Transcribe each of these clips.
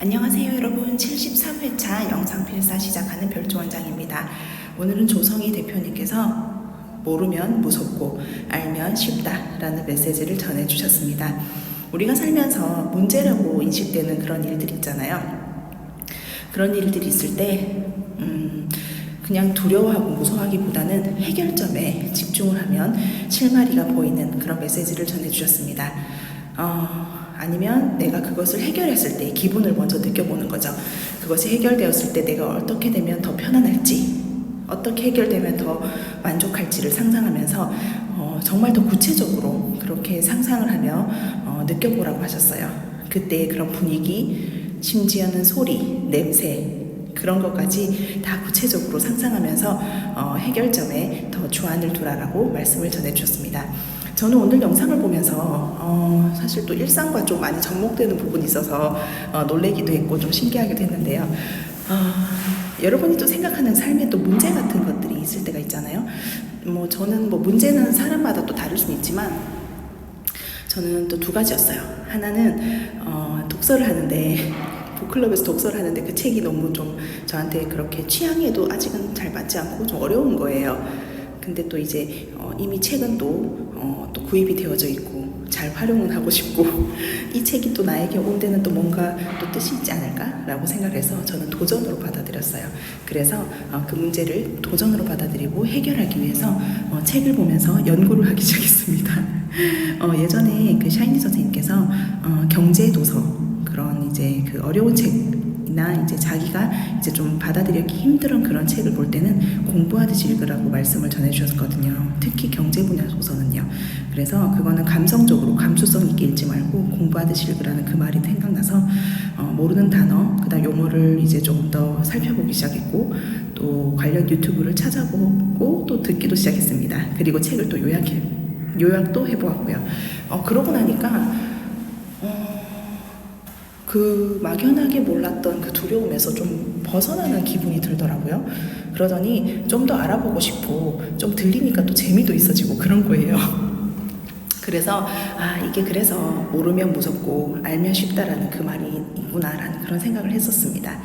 안녕하세요 여러분. 73회차 영상 필사 시작하는 별조원장입니다. 오늘은 조성희 대표님께서 모르면 무섭고 알면 쉽다라는 메시지를 전해주셨습니다. 우리가 살면서 문제라고 인식되는 그런 일들 있잖아요. 그런 일들이 있을 때 음, 그냥 두려워하고 무서워하기보다는 해결점에 집중을 하면 실마리가 보이는 그런 메시지를 전해주셨습니다 어, 아니면 내가 그것을 해결했을 때 기분을 먼저 느껴보는 거죠. 그것이 해결되었을 때 내가 어떻게 되면 더 편안할지, 어떻게 해결되면 더 만족할지를 상상하면서 어, 정말 더 구체적으로 그렇게 상상을 하며 어, 느껴보라고 하셨어요. 그때의 그런 분위기, 심지어는 소리, 냄새, 그런 것까지 다 구체적으로 상상하면서 어, 해결점에 더 주안을 두라라고 말씀을 전해주셨습니다. 저는 오늘 영상을 보면서 어, 사실 또 일상과 좀 많이 접목되는 부분이 있어서 어, 놀래기도 했고 좀 신기하기도 했는데요. 어, 여러분이 또 생각하는 삶에 또 문제 같은 것들이 있을 때가 있잖아요. 뭐 저는 뭐 문제는 사람마다 또 다를 수는 있지만 저는 또 두 가지였어요. 하나는 어, 독서를 하는데 북클럽에서 독서를 하는데 그 책이 너무 좀 저한테 그렇게 취향에도 아직은 잘 맞지 않고 좀 어려운 거예요. 근데 또 이제 어, 이미 책은 또, 어, 또 구입이 되어져 있고 잘 활용은 하고 싶고 이 책이 또 나에게 온 데는 또 뭔가 또 뜻이 있지 않을까라고 생각해서 저는 도전으로 받아들였어요. 그래서 어, 그 문제를 도전으로 받아들이고 해결하기 위해서 어, 책을 보면서 연구를 하기 시작했습니다. 어, 예전에 그 샤이니 선생님께서 어, 경제 도서 그런 이제 그 어려운 책이 나 이제 자기가 이제 좀 받아들이기 힘든 그런 책을 볼 때는 공부하듯이 읽으라고 말씀을 전해주셨거든요. 특히 경제 분야 도서는요. 그래서 그거는 감성적으로 감수성 있게 읽지 말고 공부하듯이 읽으라는 그 말이 생각나서 어, 모르는 단어, 그다음 용어를 이제 조금 더 살펴보기 시작했고 또 관련 유튜브를 찾아보고 또 듣기도 시작했습니다. 그리고 책을 또 요약해 요약도 해보았고요. 어, 그러고 나니까 어, 그 막연하게 몰랐던 그 두려움에서 좀 벗어나는 기분이 들더라고요. 그러더니 좀 더 알아보고 싶고 좀 들리니까 또 재미도 있어지고 그런 거예요. 그래서 아 이게 그래서 모르면 무섭고 알면 쉽다라는 그 말이 있구나라는 그런 생각을 했었습니다.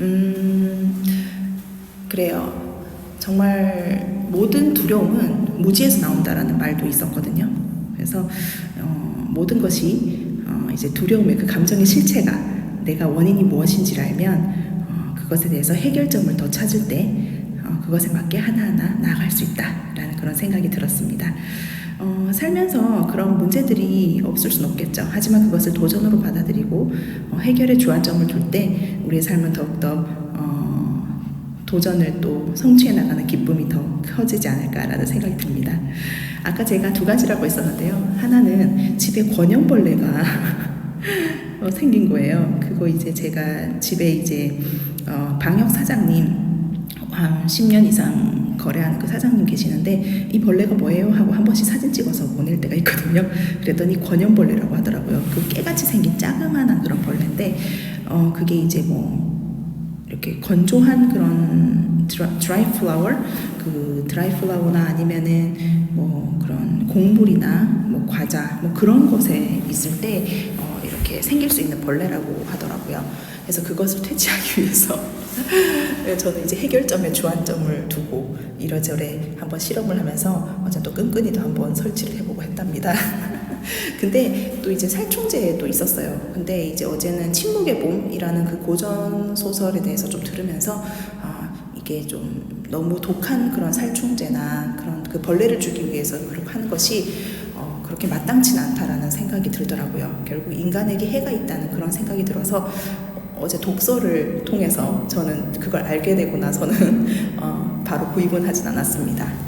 음 그래요. 정말 모든 두려움은 무지에서 나온다라는 말도 있었거든요. 그래서 어, 모든 것이 어, 이제 두려움의 그 감정의 실체가 내가 원인이 무엇인지를 알면 어, 그것에 대해서 해결점을 더 찾을 때 어, 그것에 맞게 하나하나 나아갈 수 있다라는 그런 생각이 들었습니다. 어, 살면서 그런 문제들이 없을 수는 없겠죠. 하지만 그것을 도전으로 받아들이고 어, 해결의 주안점을 둘 때 우리의 삶은 더욱더 어, 도전을 또 성취해 나가는 기쁨이 더 커지지 않을까라는 생각이 듭니다. 아까 제가 두 가지라고 했었는데요. 하나는 집에 권형벌레가 어, 생긴 거예요. 그거 이제 제가 집에 이제 어, 방역 사장님 한 10년 이상 거래하는 그 사장님 계시는데 이 벌레가 뭐예요 하고 한 번씩 사진 찍어서 보낼 때가 있거든요. 그랬더니 권형벌레라고 하더라고요. 그 깨같이 생긴 자그마한 그런 벌레인데 어 그게 이제 뭐 이렇게 건조한 그런 드라이 플라워 그 드라이 플라워나 아니면은 뭐 그런 곡물이나 뭐 과자 뭐 그런 곳에 있을 때 어, 이렇게 생길 수 있는 벌레라고 하더라고요. 그래서 그것을 퇴치하기 위해서 저는 이제 해결점에 주안점을 두고 이러저래 한번 실험을 하면서 또 끈끈이도 한번 설치를 해보고 했답니다. 근데 또 이제 살충제도 있었어요. 근데 이제 어제는 침묵의 봄이라는 그 고전 소설에 대해서 좀 들으면서 아, 이게 좀 너무 독한 그런 살충제나 그런 그 벌레를 죽이기 위해서 그렇게 하는 것이 어, 그렇게 마땅치 않다라는 생각이 들더라고요. 결국 인간에게 해가 있다는 그런 생각이 들어서 어제 독서를 통해서 저는 그걸 알게 되고 나서는 어, 바로 구입은 하진 않았습니다.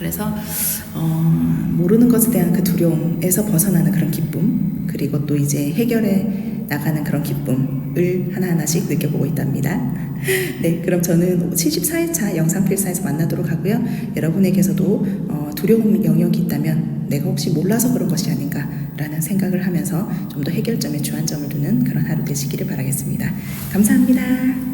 그래서 어, 모르는 것에 대한 그 두려움에서 벗어나는 그런 기쁨 그리고 또 이제 해결해 나가는 그런 기쁨을 하나하나씩 느껴보고 있답니다. 네, 그럼 저는 74회차 영상 필사에서 만나도록 하고요. 여러분에게서도 어, 두려움 영역이 있다면 내가 혹시 몰라서 그런 것이 아닌가라는 생각을 하면서 좀 더 해결점에 주안점을 두는 그런 하루 되시기를 바라겠습니다. 감사합니다.